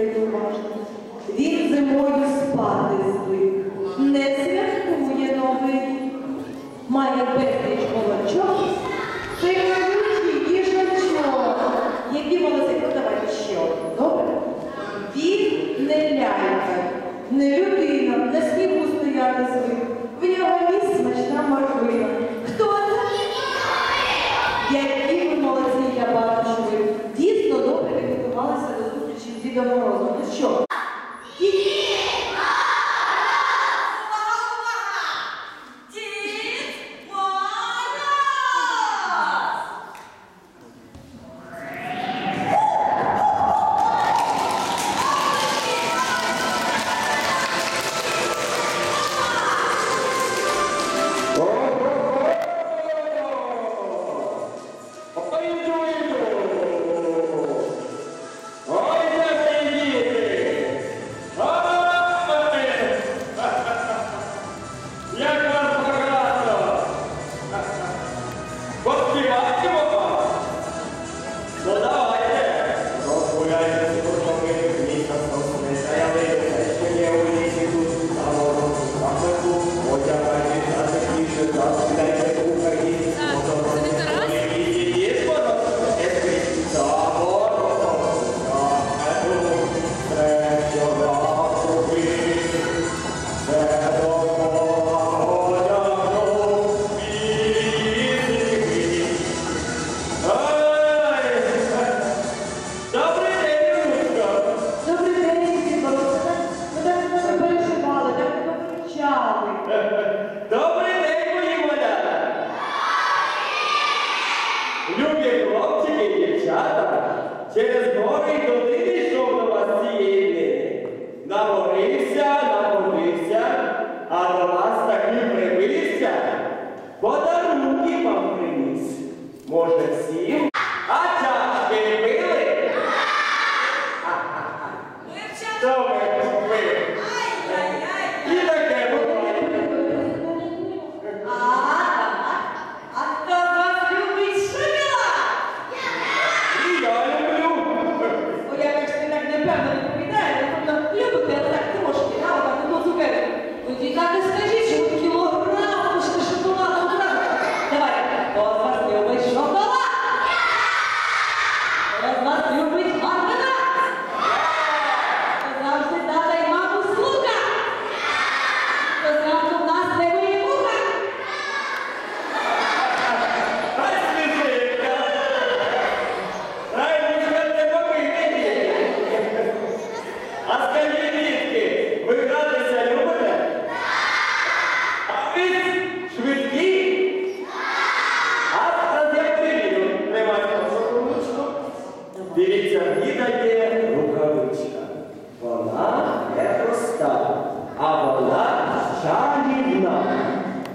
слухайте уважно. Він sido amoroso, perciò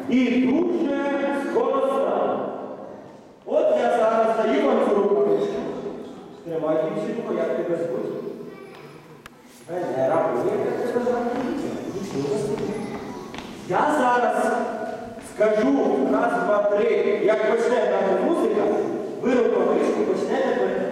і дуже скоро стане. От я зараз даю вам цю рукавичку. Тримай дівчинку, як тебе звуть. Венера. Я зараз скажу раз, два, три, як почне наша музика, ви рукавичку почнете перед.